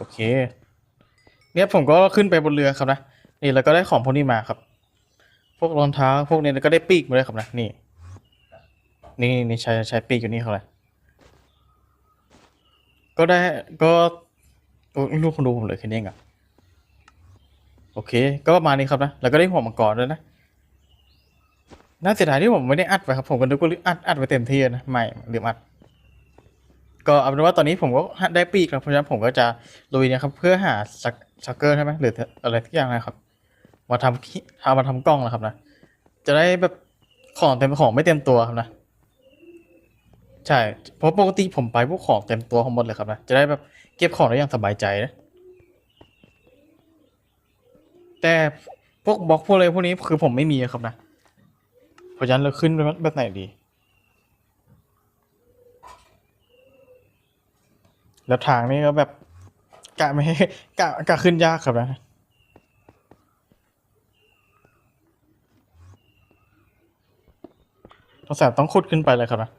โอเค เนี่ยผมก็ขึ้นไปบนเรือครับนะ นี่แล้วก็ได้ของพวกนี้มาครับ พวกรองเท้าพวกนี้ก็ได้ปีกมาด้วยครับนะ นี่ นี่นี่ใช้ใช้ปีกอยู่นี่เขาเลยก็ได้ก็ลูกคนดูผมเลยแค่นี้เองอะโอเค ก็ประมาณนี้ครับนะ แล้วก็ได้หัวมังกรด้วยนะ น่าเสียดายที่ผมไม่ได้อัดไปครับ ผมก็นึกว่าอัดอัดไปเต็มที่นะ ไม่ลืมอัด ก็เอาเป็นว่าตอนนี้ผมก็ได้ปีกแล้วเพราะฉะนั้นผมก็จะลุยนะครับเพื่อหาสักสักเกอร์ใช่ไหมหรืออะไรทุกอย่างนะครับ มาทำทำมาทำกล้องนะครับนะ จะได้แบบของเต็มของไม่เต็มตัวครับนะ ใช่ เพราะปกติผมไปพวกของเต็มตัวของหมดเลยครับนะ จะได้แบบเก็บของได้อย่างสบายใจนะแต่พวกบล็อกพวกอะไรพวกนี้คือผมไม่มีครับนะ เพราะฉะนั้นเราขึ้นแบบไหนดี แล้วทางนี้ก็แบบกะไม่ให้กะกะขึ้นยากครับนะต้องแสบต้องขุดขึ้นไปเลยครับนะ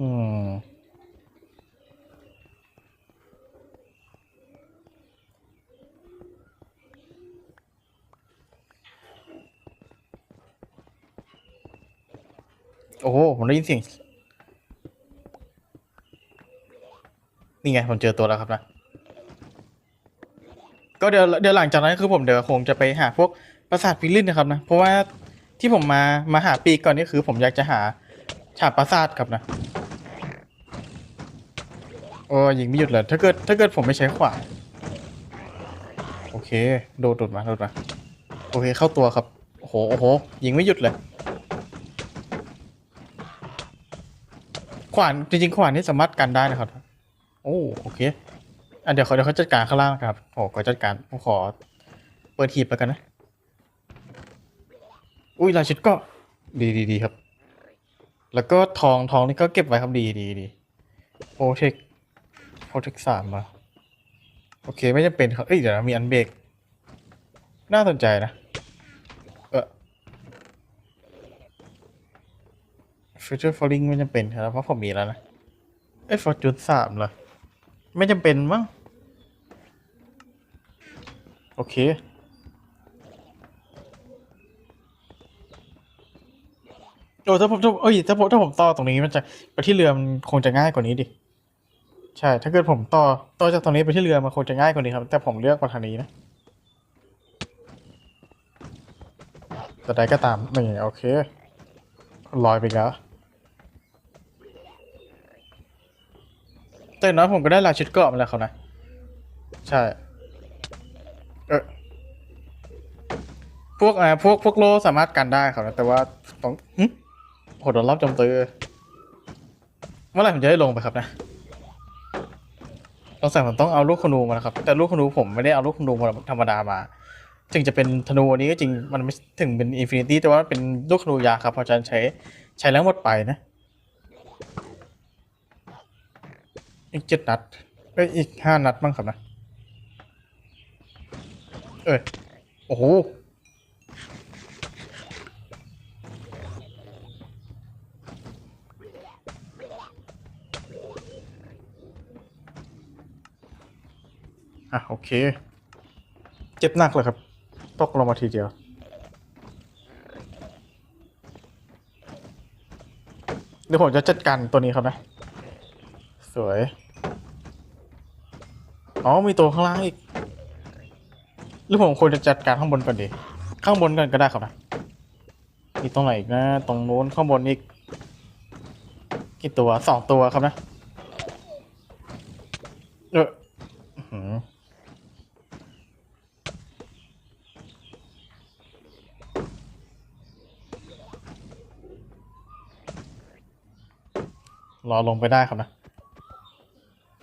อืมโอ้โหผมได้ยินเสียง นี่ไงผมเจอตัวแล้วครับนะก็เดี๋ยวเดี๋ยวหลังจากนั้นคือผมเดี๋ยวคงจะไปหาพวกปราสาทฟิลินนะครับนะเพราะว่าที่ผมมามาหาปีก่อนนี่คือ ผมอยากจะหาฉาบปราสาทครับนะโอ้ยิงไม่หยุดเลยถ้าเกิดถ้าเกิดผมไม่ใช้ขวานโอเค โดดโดดมาโดดมาโอเคเข้าตัวครับโอ้โหโอ้โหยิงไม่หยุดเลย ขวานจริงๆขวานนี่สามารถกันได้นะครับ อ้โอเคอะเดี๋ยวเขาเดี๋ยวเขาจัดการข้างล่างนะครับโอ้ขอจัดการผมขอเปิดหีบแล้วกันนะ อุ้ยลายชุดก็ดีดีดีครับ แล้วก็ทองทองนี่ก็เก็บไว้ครับดีดีดีโปรเทคโปรเทคสามมาโอเคไม่จำเป็นครับเอ้ยเดี๋ยวมีอันเบรกน่าสนใจนะเออฟิวเจอร์ฟอลลิงไม่จำเป็นครับเพราะผมมีแล้วนะเอ้ยฟอร์จูนสามเหรอ ไม่จำเป็นมั้งโอเค โอ้ถ้าผมถ้าเอ้ยถ้าผมถ้าผมต่อตรงนี้มันจะไปที่เรือมันคงจะง่ายกว่านี้ดิ ใช่ ถ้าเกิดผมต่อต่อจากตรงนี้ไปที่เรือมันคงจะง่ายกว่านี้ครับ แต่ผมเลือกมาทางนี้นะแต่ใดก็ตามนี่โอเคลอยไปอีกแล้ว แต่น้อยผมก็ได้ลายชุดเกราะมาแล้วเขานะ ใช่ เออพวกอ่าพวกพวกโลสามารถกันได้ครับนะ แต่ว่าต้องหึโหดรอบจมตีเมื่อไหร่ผมจะได้ลงไปครับนะต้องใส่ผมต้องเอาลูกขนูมานะครับ แต่ลูกขนูผมไม่ได้เอาลูกขนูธรรมดามาถึงจะเป็นธนูนี้ก็จริงมันไม่ถึงเป็นอินฟินิตี้แต่ว่าเป็นลูกขนูยาครับเพราะฉะนั้นใช้ใช้แล้วหมดไปนะ อีกเจ็ดนัดเอ้ยอีกห้านัดบ้างครับนะ เอ้ย โอ้โห อะ โอเค เจ็บหนักเลยครับ ตกลงมาทีเดียวเดี๋ยวผมจะจัดการตัวนี้ครับนะ สวย อ๋อ มีตัวข้างล่างอีก หรือผมควรจะจัดการข้างบนก่อนดี ข้างบนกันก็ได้ครับนะ มีตรงไหนอีกนะ ตรงนู้นข้างบนอีก กี่ตัวสองตัวครับนะ เอออื้อหือรอลงไปได้ครับนะ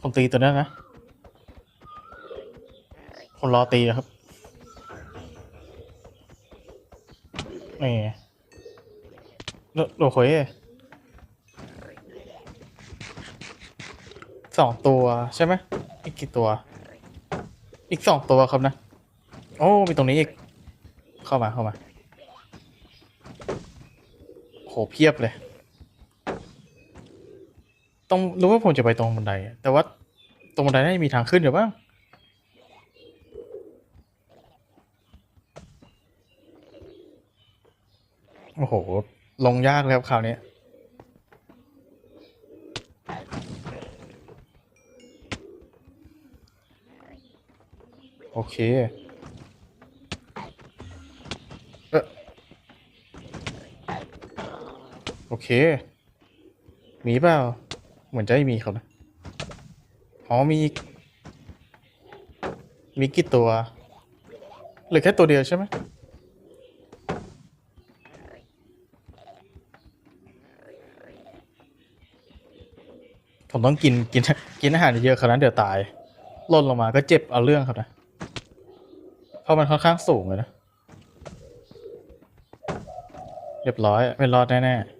ผมตีตัวนั้นนะผมรอตีนะครับนี่โลโลโคยสองตัวใช่ไหมอีกกี่ตัว อีกสองตัวครับนะ โอ้ มีตรงนี้อีก เข้ามาเข้ามา โหเพียบเลย ต้องรู้ว่าผมจะไปตรงบันได แต่ว่าตรงบันไดน่าจะมีทางขึ้นอยู่บ้างโอ้โห ลงยากเลยครับคราวนี้โอเค เออโอเค มีเปล่า เหมือนจะไม่มีครับนะอ๋อมีมีกี่ตัวเหลือแค่ตัวเดียวใช่ไหมผมต้องกินกินกินอาหารเยอะๆครับนั้นเดี๋ยวตายล่นลงมาก็เจ็บเอาเรื่องครับนะเพราะมันค่อนข้างสูงเลยนะ เรียบร้อยไม่รอดแน่ๆ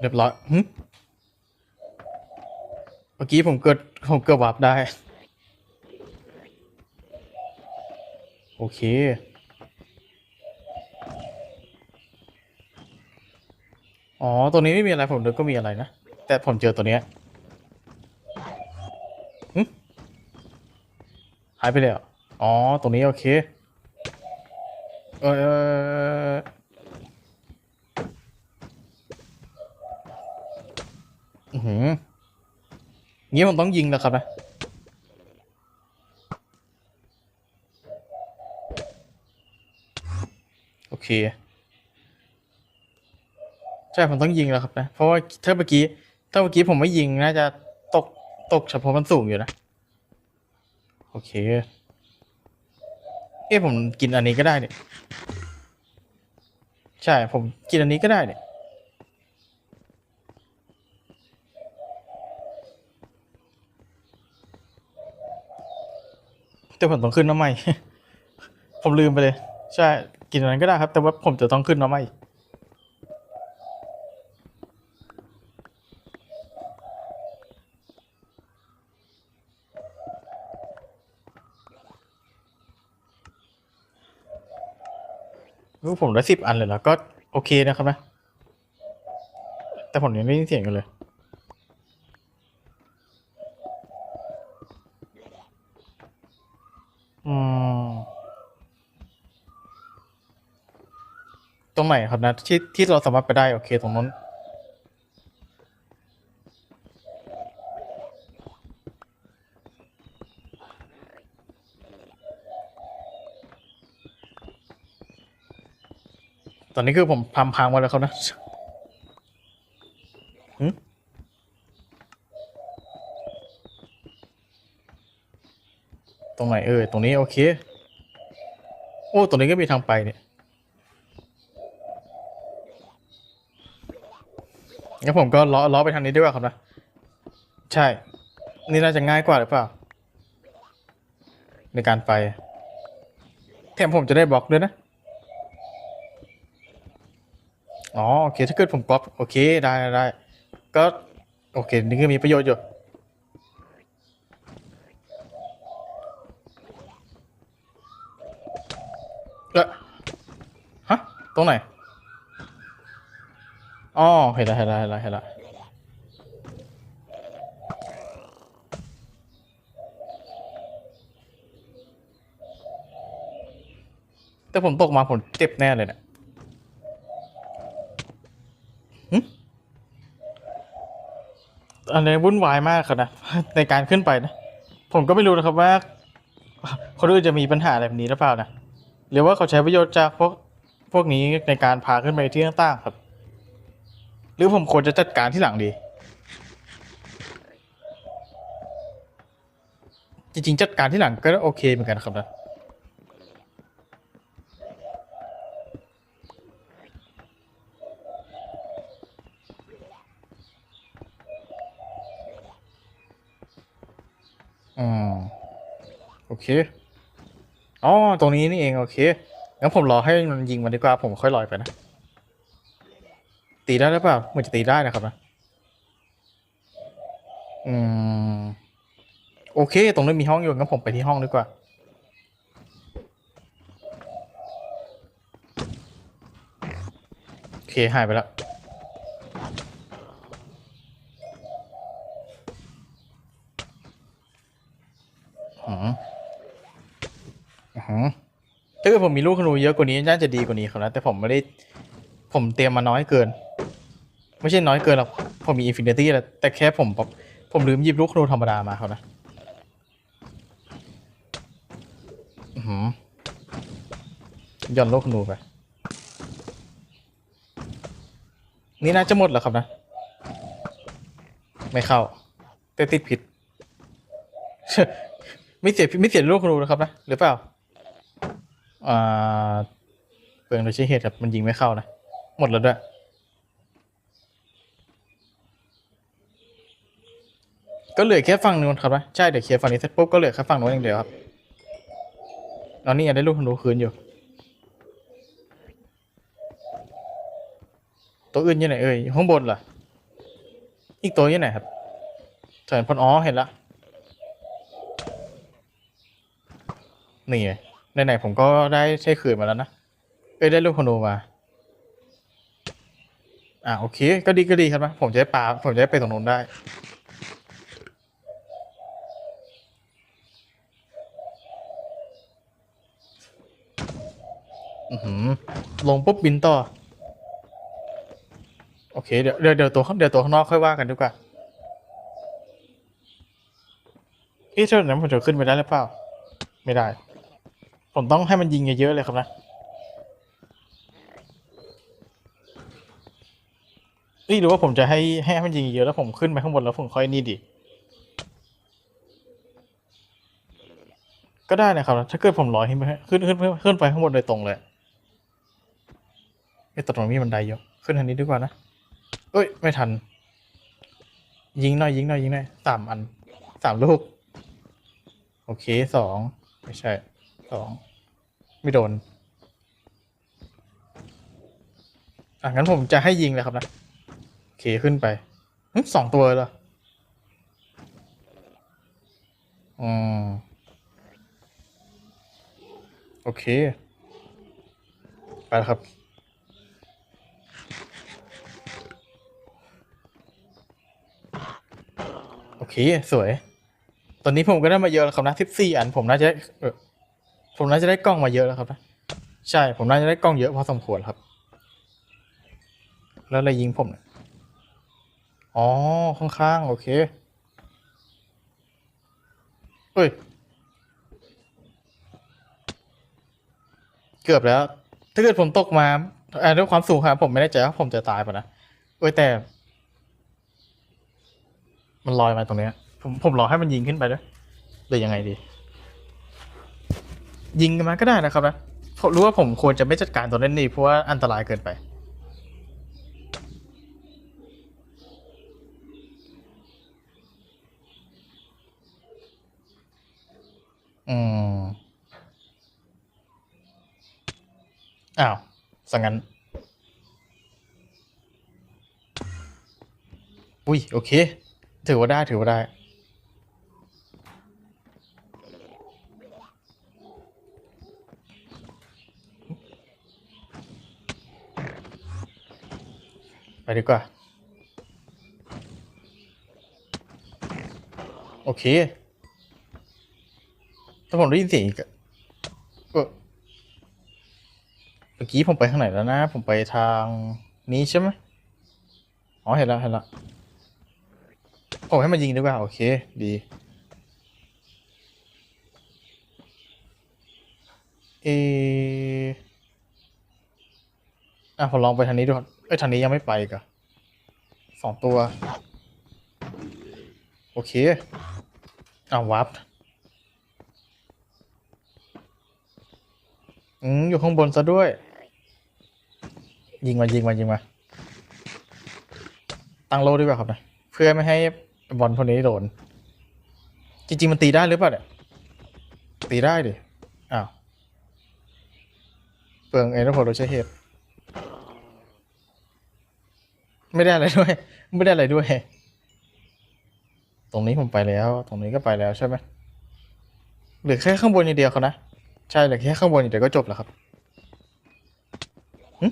เรียบร้อยหึเมื่อกี้ผมเกิดผมเกิดวับได้ โอเค อ๋อ ตัวนี้ไม่มีอะไรผมนึกก็มีอะไรนะ แต่ผมเจอตัวเนี้ยหึหายไปแล้วอ๋อ ตรงนี้โอเค เออ อือหืองี้ผมต้องยิงแล้วครับนะโอเค ใช่ผมต้องยิงแล้วครับนะ เพราะว่าถ้าเมื่อกี้ ถ้าเมื่อกี้ผมไม่ยิงน่าจะตกตกเฉพาะมันสูงอยู่นะ โอเค เอ้ผมกินอันนี้ก็ได้เนี่ย ใช่ผมกินอันนี้ก็ได้เนี่ย แต่ผมต้องขึ้นน้ำใหม่ ผมลืมไปเลย ใช่ กินอันนั้นก็ได้ครับ แต่ว่าผมจะต้องขึ้นน้ำใหม่ผมได้สิบอันเลยแล้วก็โอเคนะครับนะ แต่ผมยังไม่ได้ยินเสียงกันเลย ตรงไหนครับนะที่ที่เราสามารถไปได้โอเคตรงนั้นตอนนี้คือผมพัมพังมาแล้วครับนะหึตรงไหนเออตรงนี้โอเค โอ้ตรงนี้ก็มีทางไปเนี่ย งั้นผมก็ล้อล้อไปทางนี้ดีกว่าครับนะ ใช่ นี่น่าจะง่ายกว่าหรือเปล่า ในการไป แถมผมจะได้บล็อกด้วยนะ อ๋อโอเคถ้าเกิดผมก๊อปโอเคได้ได้ไดก็โอเค นี่ก็มีประโยชน์อยู่เอะฮะ ตรงไหน อ๋อเห็นแล้วเห็นแล้วเห็นแล้วเห็นแล้วแต่ผมตกมาผมเจ็บแน่เลยเนี่ยอันนี้วุ่นวายมากครับนะในการขึ้นไปนะ ผมก็ไม่รู้นะครับว่าคนอื่นจะมีปัญหาอะไรแบบนี้หรือเปล่านะ หรือว่าเขาใช้ประโยชน์จากพวกพวกนี้ในการพาขึ้นไปที่ต่างๆครับ หรือผมควรจะจัดการที่หลังดี จริงๆ จัดการที่หลังก็โอเคเหมือนกันครับนะอืมโอเคอ๋อตรงนี้นี่เอง โอเคงั้นผมรอให้มันยิงมันดีกว่าผมค่อยลอยไปนะ ตีได้หรือเปล่ามันจะตีได้นะครับนะอืมโอเค ตรงนี้มีห้องอยู่งั้นผมไปที่ห้องดีกว่า โอเค หายไปแล้วอืมอืมถ้าเกิดผมมีลูกขนูเยอะกว่านี้น่าจะดีกว่านี้ครับนะแต่ผมไม่ได้ ผมเตรียมมาน้อยเกิน ไม่ใช่น้อยเกินหรอก ผมมีอินฟินิตี้แล้วแต่แค่ผมผมผมลืมหยิบลูกธนูธรรมดามาครับนะอือหือย่อนลูกธนูไป นี่น่าจะหมดแล้วครับนะ ไม่เข้า แต่ติดผิด ไม่เสียไม่เสียลูกธนูนะครับนะ หรือเปล่า อ่าเปลืองโดยใช้เหตุครับมันยิงไม่เข้านะ หมดแล้วด้วย ก็เหลือแค่ฝั่งนู้นครับนะใช่เดี๋ยวเคลียร์ฝั่งนี้เสร็จปุ๊บก็เหลือแค่ฝั่งนู้นอย่างเดียวครับตอนนี้ยังได้ลูกธนูคืนอยู่ ตัวอื่นอยู่ไหนเอ่ยข้างบนเหรออีกตัวอยู่ไหนครับเถินพลอ๋อเห็นละนี่ไงไหนๆผมก็ได้ใช้คืนมาแล้วนะเอ้ยได้ลูกธนูมาอะโอเค ก็ดีก็ดีครับนะผมจะได้ปาผมจะได้ไปตรงนู้นได้ อือหือ ลงปุ๊บบินต่อ โอเค เดี๋ยวเดี๋ยวเดี๋ยวตัวข้างเดี๋ยวตัวข้างนอกค่อยว่ากันดีกว่าเอ๊ะเท่านั้นผมจะขึ้นไปได้หรือเปล่า ไม่ได้ ผมต้องให้มันยิงเยอะๆเลยครับนะเอ้ยหรือว่าผมจะให้ให้มันยิงเยอะแล้วผมขึ้นไปข้างบนแล้วผมค่อยนี่ดิ ก็ได้นะครับ ถ้าเกิดผมลอยขึ้นไปขึ้นขึ้นขึ้นขึ้นไปข้างบนโดยตรงเลย ไอ้ตรงนี้มันไดเยอะขึ้นทางนี้ดีกว่านะ เอ้ย ไม่ทัน ยิงหน่อยยิงหน่อยยิงหน่อยสามอันสามลูก โอเคสองไม่ใช่สองไม่โดน อะงั้นผมจะให้ยิงเลยครับนะ โอเคขึ้นไปสองตัวเลยเหรออืมโอเค ไปแล้วครับ โอ เค สวย ตอนนี้ผมก็ได้มาเยอะแล้วครับนะสิบสี่อัน ผมน่าจะได้ผมน่าจะได้กล้องมาเยอะแล้วครับนะใช่ผมน่าจะได้กล้องเยอะพอสมควรครับ แล้วอะไรยิงผมเนี่ยอ๋อข้างๆโอเคเฮ้ยเกือบแล้ว ถ้าเกิดผมตกมาเอ่อด้วยความสูงครับผมไม่แน่ใจว่าผมจะตายป่ะนะเอ้ยแต่ มันลอยมาตรงเนี้ย ผมผมรอให้มันยิงขึ้นไปด้วยหรือยังไงดี ยิงมาก็ได้นะครับนะผมรู้ว่าผมควรจะไม่จัดการตัวนั้นนี่เพราะว่าอันตรายเกินไป อืม อ้าวสังงั้น อุ้ย โอเค ถือว่าได้ถือว่าได้ ไปดีกว่า โอเคถ้าผมได้ยินเสียงอีกเออเมื่อกี้ผมไปทางไหนแล้วนะ ผมไปทางนี้ใช่ไหมอ๋อ เห็นแล้วเห็นแล้ว ผมให้มันยิงดีกว่าโอเค ดีเอออะผมลองไปทางนี้ดูเอ้ยทางนี้ยังไม่ไปกอะสองตัว โอเคเอาวับอืมอยู่ข้างบนซะด้วย ยิงมายิงมายิงมา ตั้งโลดีกว่าครับนะ เพื่อไม่ให้ บอลพวกนี้โดน จริง ๆ มันตีได้หรือเปล่าเนี่ย ตีได้ดิ อ้าว เปลืองเอโรโพโดยใช้เหตุ ไม่ได้อะไรด้วย ไม่ได้อะไรด้วย ตรงนี้ผมไปแล้ว ตรงนี้ก็ไปแล้วใช่ไหมเหลือแค่ข้างบนอย่างเดียวเขานะ ใช่เหลือแค่ข้างบนอย่างเดียวก็จบแล้วครับหึ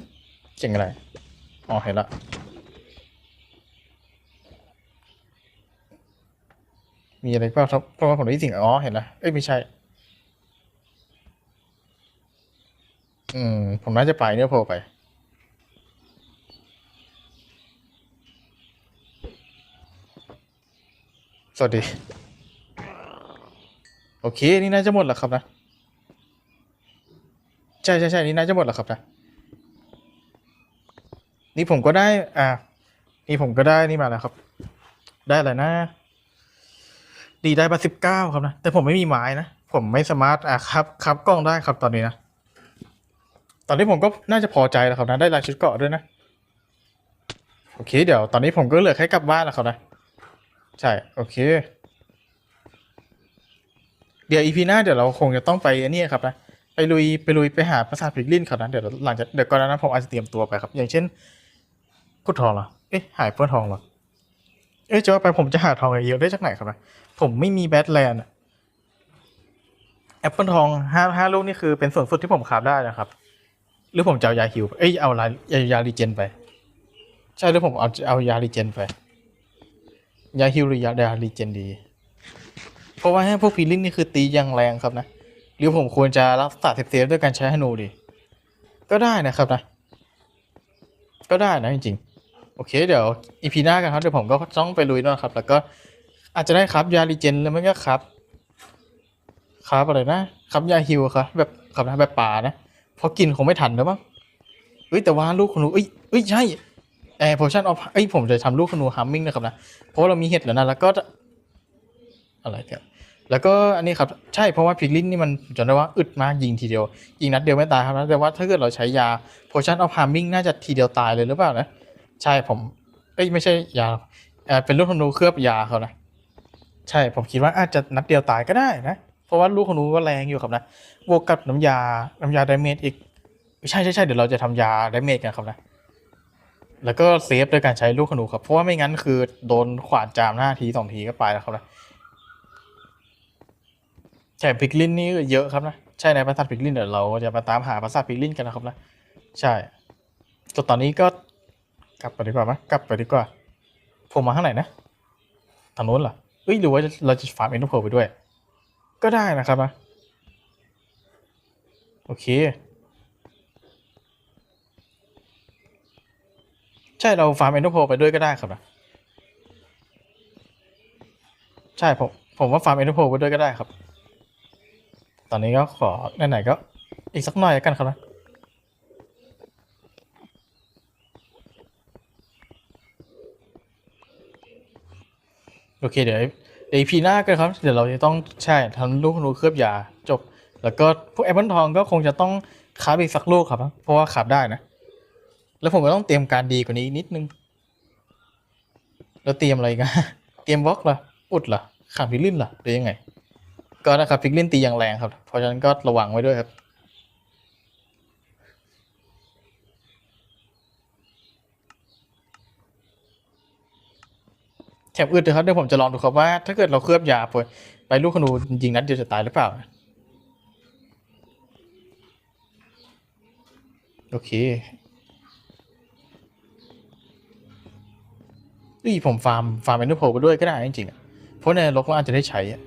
เจ๋งอะไร อ๋อ เห็นละ มีอะไรเปล่าครับเพราะว่าผมได้ยินเสียงอ๋อเห็นแล้วเอ้ยไม่ใช่ อืม ผมน่าจะไปเนี่ยโผล่ไป สวัสดี โอเค นี่น่าจะหมดแล้วครับนะ ใช่ใช่ใช่นี่น่าจะหมดแล้วครับนะ นี่ผมก็ได้ อ่า นี่ผมก็ได้นี่มาแล้วครับ ได้อะไรนะ ดีได้มาสิบเก้าครับนะ แต่ผมไม่มีไม้นะ ผมไม่สามารถอะครับครับกล้องได้ครับตอนนี้นะ ตอนนี้ผมก็น่าจะพอใจแล้วครับนะ ได้ลายชุดเกาะด้วยนะ โอเค เดี๋ยวตอนนี้ผมก็เหลือแค่กลับบ้านแล้วครับนะ ใช่ โอเค เดี๋ยวอีพีหน้าเดี๋ยวเราคงจะต้องไปอันนี้ครับนะไปลุยไปลุยไปหาปราสาทพิกลินครับนะเดี๋ยวหลังจากเดี๋ยวก่อนนานั้นผมอาจจะเตรียมตัวไปครับ อย่างเช่นพุททองเหรอ เอ๊ะหายเพื่อนทองเหรอ เอ๊ะจะว่าไปผมจะหาทองเยอะได้จากไหนครับนะผมไม่มีแบทแลนด์แอปเปิลทองห้าห้าลูกนี่คือเป็นส่วนสุดที่ผมขาบได้นะครับ หรือผมจะเอายาฮิว เอ้ยเอาลายยารีเจนไป ใช่หรือผมเอาเอายารีเจนไป ยาฮิวหรือยาดารีเจนดี เพราะว่าให้พวกพีลิ่งนี่คือตีอย่างแรงครับนะ หรือผมควรจะรักษาเซฟเซฟด้วยการใช้ฮนูดี ก็ได้นะครับนะ ก็ได้นะจริงๆ โอเคเดี๋ยวอีพีหน้ากันครับเดี๋ยวผมก็ต้องไปลุยด้วยครับ แล้วก็อาจจะได้ครับยารีเจนหรือไม่ก็ครับครับอะไรนะ ครับยาฮิวครับแบบครับนะแบบป่านะเพราะกินคงไม่ทันแล้วมั้งเอ้ยแต่ว่าลูกขนูเอ้ยเอ้ยใช่แอร์โพชั่นออฟเอ้ยผมจะทำลูกขนูฮัมมิงนะครับนะเพราะเรามีเห็ดแล้วนะแล้วก็ อะไรเนี่ยแล้วก็อันนี้ครับใช่เพราะว่าพิกลินนี่มันจำได้ว่าอึดมากยิงทีเดียวยิงนัดเดียวไม่ตายครับนะแต่ว่าถ้าเกิดเราใช้ยา potion of harming น่าจะทีเดียวตายเลยหรือเปล่านะ ใช่ผม เอ้ยไม่ใช่ยาเออเป็นลูกธนูเคลือบยาเขานะใช่ผมคิดว่าอาจจะนัดเดียวตายก็ได้นะเพราะว่าลูกธนูก็แรงอยู่ครับนะบวกกับน้ำยาน้ำยาไดเมจอีกใช่ใช่ใช่เดี๋ยวเราจะทำยาไดเมจกันครับนะแล้วก็เซฟด้วยการใช้ลูกขนูครับ เพราะว่าไม่งั้นคือโดนขวานจามหน้าทีสองทีก็ไปแล้วครับนะใช่พิกลินนี่เยอะครับนะ ใช่ในปราสาทพิกลินเดี๋ยวเราจะมาตามหาปราสาทพิกลินกันนะครับนะ ใช่จนตอนนี้ก็ กลับไปดีกว่าไหมกลับไปดีกว่าผมมาข้างไหนนะทางโน้นเหรอเอ้ยหรือว่าเราจะฟาร์มเอ็นโทรไปด้วย ก็ได้นะครับนะโอเค ใช่เราฟาร์มเอ็นโทรไปด้วยก็ได้ครับนะใช่ผมผมว่าฟาร์มเอ็นโทรไปด้วยก็ได้ครับ ตอนนี้ก็ขอไหนๆก็อีกสักหน่อยแล้วกันครับนะ โอเคเดี๋ยวเดี๋ยวพีหน้ากันครับ เดี๋ยวเราจะต้องใช่ทำลูกนูเคลือบยาจบ แล้วก็พวกแอปเปิลทองก็คงจะต้องคาบอีกสักลูกครับ เพราะว่าขาบได้นะ แล้วผมก็ต้องเตรียมการดีกว่านี้นิดนึง แล้วเตรียมอะไรกันเตรียมบล็อกเหรออุดเหรอขามฟิกลินเหรอหรือยังไง ก็นะครับฟิกลินตีอย่างแรงครับ เพราะฉะนั้นก็ระวังไว้ด้วยครับ แถมอึดเลยครับเดี๋ยวผมจะลองดูครับว่า ถ้าเกิดเราเคลือบยาไปไปลูกขนูจริงนัดเดียวจะตายหรือเปล่า โอเคเอ้ยผมฟาร์มฟาร์มเอ็นเดอร์โพไปด้วยก็ได้จริงๆเพราะในนรกเราอาจจะได้ใช้อะ